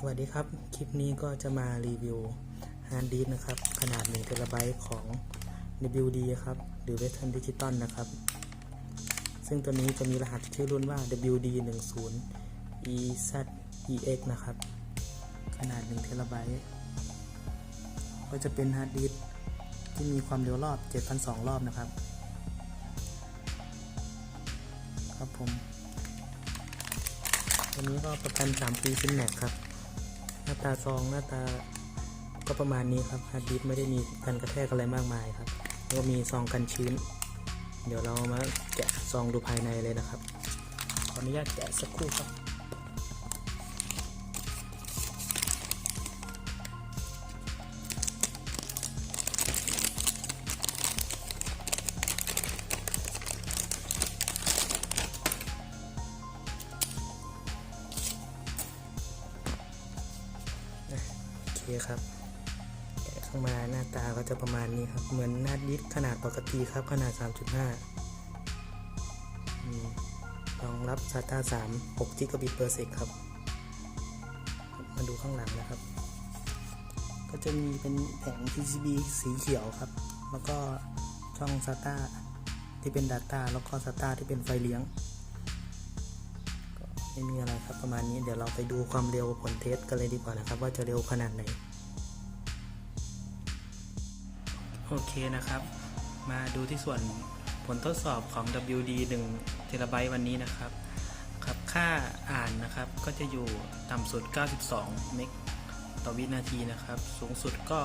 สวัสดีครับ คลิปนี้ก็จะมารีวิวฮาร์ดดิสก์นะครับ ขนาด1 t b ของ WD ครับ หรือ Western Digital นะครับ ซึ่งตัวนี้จะมีรหัสชื่อรุ่นว่า WD 1 0 EZEX นะครับ ขนาด1 t b ก็จะเป็นฮาร์ดดิสก์ที่มีความเร็วรอบ 7,200 รอบนะครับ ครับผม ตัวนี้ก็ประกัน 3 ปีซินแม็กครับ หน้าตาซองหน้าตาก็ประมาณนี้ครับฮาร์ดดิสไม่ได้มีกันกระแทกอะไรมากมายครับแล้วก็มีซองกันชื้น เดี๋ยวเรามาแกะซองดูภายในเลยนะครับ ขออนุญาตแกะสักครู่ครับ เคครับแกะเข้ามาหน้าตาก็จะประมาณนี้ครับ เหมือนหน้าดิสขนาดปกติครับขนาด 3.5มรองรับ SATA 3 6 g b per sec ครับ มาดูข้างหลังนะครับ ก็จะมีเป็นแผง PCB สีเขียวครับ แล้วก็ช่อง SATA ที่เป็น Data แล้วก็ SATA ที่เป็นไฟเลี้ยง ไม่มีอะไรครับประมาณนี้เดี๋ยวเราไปดูความเร็วผลเทสกันเลยดีกว่านะครับ ว่าจะเร็วขนาดไหนโอเคนะครับ มาดูที่ส่วนผลทดสอบของ WD 1 t b วันนี้นะครับครับค่าอ่านนะครับก็จะอยู่ต่ำสุด 92 เมกต่อวินาทีนะครับ สูงสุดก็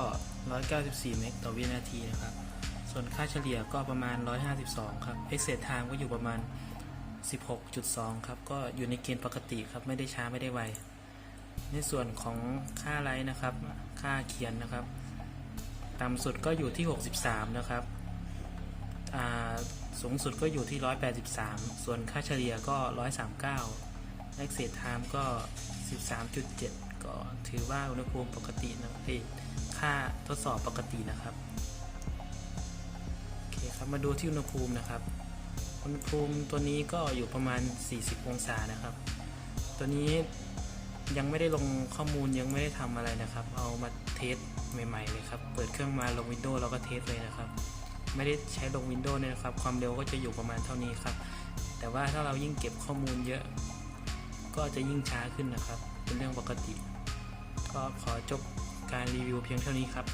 194 เมกต่อวินาทีนะครับ ส่วนค่าเฉลี่ยก็ประมาณ 152 ครับ exit time ก็อยู่ประมาณ 16.2 ครับ ก็อยู่ในเกณฑ์ปกติครับ ไม่ได้ช้าไม่ได้ไว ในส่วนของค่าไลท์นะครับ ค่าเขียนนะครับ ต่ำสุดก็อยู่ที่ 63 นะครับสูงสุดก็อยู่ที่ 183 ส่วนค่าเฉลี่ยก็ 139 exit time ก็ 13.7 ก็ถือว่าอุณหภูมิปกตินะเอ้ค่าทดสอบปกตินะครับ โอเคครับ มาดูที่อุณหภูมินะครับ อุณหภูมิตัวนี้ก็อยู่ประมาณ 40 องศานะครับ ตัวนี้ยังไม่ได้ลงข้อมูลยังไม่ได้ทำอะไรนะครับ เอามาเทสใหม่ๆเลยครับ เปิดเครื่องมาลง Windows แล้วก็เทสเลยนะครับ ไม่ได้ใช้ลง Windows เนี่ยนะครับ ความเร็วก็จะอยู่ประมาณเท่านี้ครับ แต่ว่าถ้าเรายิ่งเก็บข้อมูลเยอะ ก็จะยิ่งช้าขึ้นนะครับ เป็นเรื่องปกติ ก็ขอจบการรีวิวเพียงเท่านี้ครับ